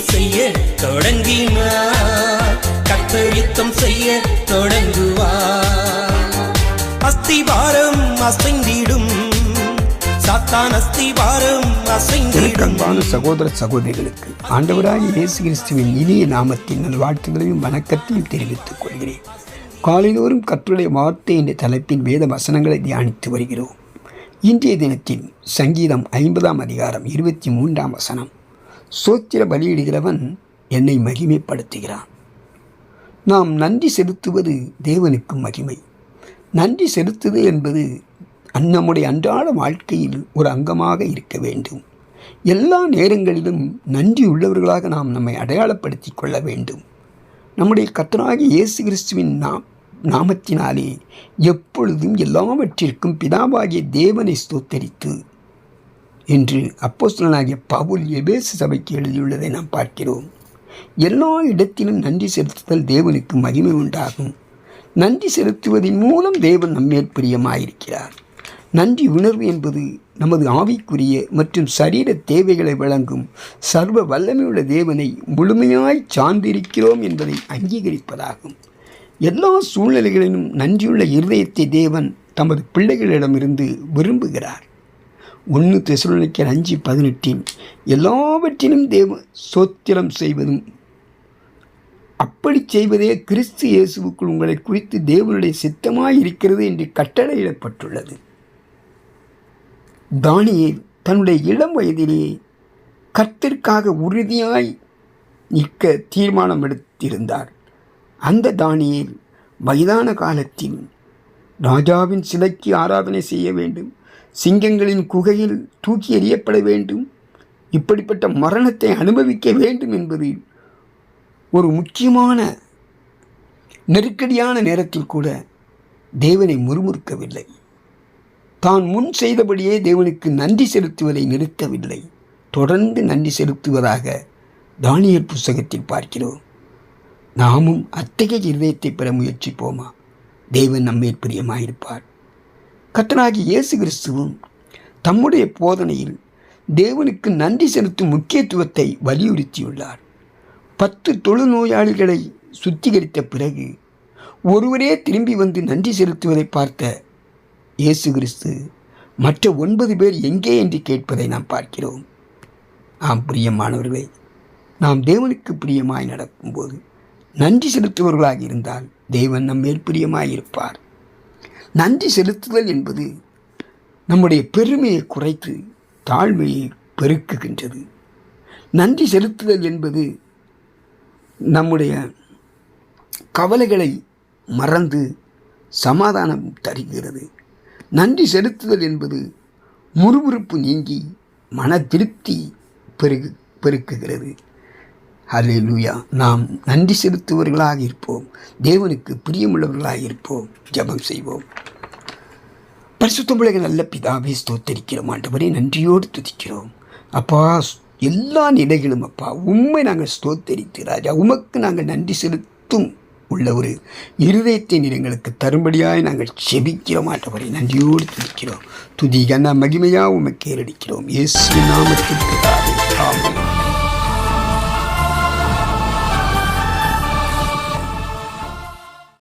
செய்ய தொடங்கினா கத்தரித்தம் செய்ய தொடங்குவா அஸ்திபாரம் அசைந்திடும். சாத்தான் அஸ்திபாரம் அசைந்திடும். சகோதர சகோதரிகளுக்கு ஆண்டவராக இயேசு கிறிஸ்துவின் இனிய நாமத்தின் நல்வாழ்த்துகளையும் வணக்கத்தையும் தெரிவித்துக் கொள்கிறேன். காலைதோறும் கற்றுடைய வார்த்தை என்ற தலைப்பின் வேத வசனங்களை தியானித்து வருகிறோம். இன்றைய தினத்தில் சங்கீதம் ஐம்பதாம் அதிகாரம் இருபத்தி மூன்றாம் வசனம். சோத்திர பலியிடுகிறவன் என்னை மகிமைப்படுத்துகிறான். நாம் நன்றி செலுத்துவது தேவனுக்கு மகிமை. நன்றி செலுத்துவது என்பது அந் நம்முடைய அன்றாட வாழ்க்கையில் ஒரு அங்கமாக இருக்க வேண்டும். எல்லா நேரங்களிலும் நன்றி உள்ளவர்களாக நாம் நம்மை அடையாளப்படுத்தி கொள்ள வேண்டும். நம்முடைய கத்தனாகி இயேசு கிறிஸ்துவின் நாம் நாமத்தினாலே எப்பொழுதும் எல்லாவற்றிற்கும் பிதாவாகிய தேவனை ஸ்தோத்தரித்து என்று அப்போஸ்தலனாகிய பவுல் எபேசு சபைக்கு எழுதியுள்ளதை நாம் பார்க்கிறோம். எல்லா இடத்திலும் நன்றி செலுத்துதல் தேவனுக்கு மகிமை உண்டாகும். நன்றி செலுத்துவதன் மூலம் தேவன் நம்மேல் பிரியமாயிருக்கிறார். நன்றி உணர்வு என்பது நமது ஆவிக்குரிய மற்றும் சரீர தேவைகளை வழங்கும் சர்வ வல்லமையுள்ள தேவனை முழுமையாய் சார்ந்திருக்கிறோம் என்பதை அங்கீகரிப்பதாகும். எல்லா சூழ்நிலைகளிலும் நன்றியுள்ள இருதயத்தை தேவன் தமது பிள்ளைகளிடமிருந்து விரும்புகிறார். ஒன்று தெசுலனிக்கர் அஞ்சு பதினெட்டில் எல்லாவற்றிலும் தேவ சோத்திரம் செய்வதும். அப்படி செய்வதே கிறிஸ்து இயேசுவுக்குள் உங்களை குறித்து தேவனுடைய சித்தமாக இருக்கிறது என்று கட்டளையிடப்பட்டுள்ளது. தானியே தன்னுடைய இளம் வயதிலேயே கத்திற்காக உறுதியாய் நிற்க தீர்மானம் எடுத்திருந்தார் அந்த தானியில் வயதான காலத்தில் ராஜாவின் சிலைக்கு ஆராதனை செய்ய வேண்டும். சிங்கங்களின் குகையில் தூக்கி எறியப்பட வேண்டும். இப்படிப்பட்ட மரணத்தை அனுபவிக்க வேண்டும் என்பது ஒரு முக்கியமான நெருக்கடியான நேரத்தில் கூட தேவனை முறுமுறுக்கவில்லை. தான் முன் செய்தபடியே தேவனுக்கு நன்றி செலுத்துவதை நிறுத்தவில்லை. தொடர்ந்து நன்றி செலுத்துவதாக தானியல் புஸ்தகத்தில் பார்க்கிறோம். நாமும் அத்தகைய இருதயத்தை பெற முயற்சிப்போமா? தேவன் நம்மேல் பிரியமாயிருப்பார். கத்தனாகி இயேசு கிறிஸ்துவும் தம்முடைய போதனையில் தேவனுக்கு நன்றி செலுத்தும் முக்கியத்துவத்தை வலியுறுத்தியுள்ளார். பத்து தொழுநோயாளிகளை சுத்திகரித்த பிறகு ஒருவரே திரும்பி வந்து நன்றி செலுத்துவதை பார்த்த இயேசு கிறிஸ்து மற்ற ஒன்பது பேர் எங்கே? என்று கேட்பதை நாம் பார்க்கிறோம். ஆம் பிரியமானவர்களே நாம் தேவனுக்கு பிரியமாய் நடக்கும்போது நன்றி செலுத்துபவர்களாக இருந்தால் தேவன் நம்மேல் பிரியமாயிருப்பார். நன்றி செலுத்துதல் என்பது நம்முடைய பெருமையை குறைத்து தாழ்மையை பெருக்குகின்றது. நன்றி செலுத்துதல் என்பது நம்முடைய கவலைகளை மறந்து சமாதானம் தருகிறது. நன்றி செலுத்துதல் என்பது முறுமுறுப்பு நீங்கி மன திருப்தி பெருகு பெருக்குகிறது. ஹalleluya. நாம் நன்றி செலுத்துவர்களாக இருப்போம். தேவனுக்கு பிரியமுள்ளவர்களாக இருப்போம். ஜெபம் செய்வோம். பரிசுத்தமிழக நல்ல பிதாவே ஸ்தோத்தரிக்கிறோம். ஆண்டவரே நன்றியோடு துதிக்கிறோம். அப்பா எல்லா நிலைகளும் அப்பா உண்மை நாங்கள் ஸ்தோத்தரித்து ராஜா உமக்கு நாங்கள் நன்றி செலுத்தும் உள்ள ஒரு இருதயத்தின் எங்களுக்கு தரும்படியாய் நாங்கள் செபிக்கிற மாட்டவரை நன்றியோடு துதிக்கிறோம். துதி கன மகிமையாக உமை கேரடிக்கிறோம் இயேசு நாமத்தில்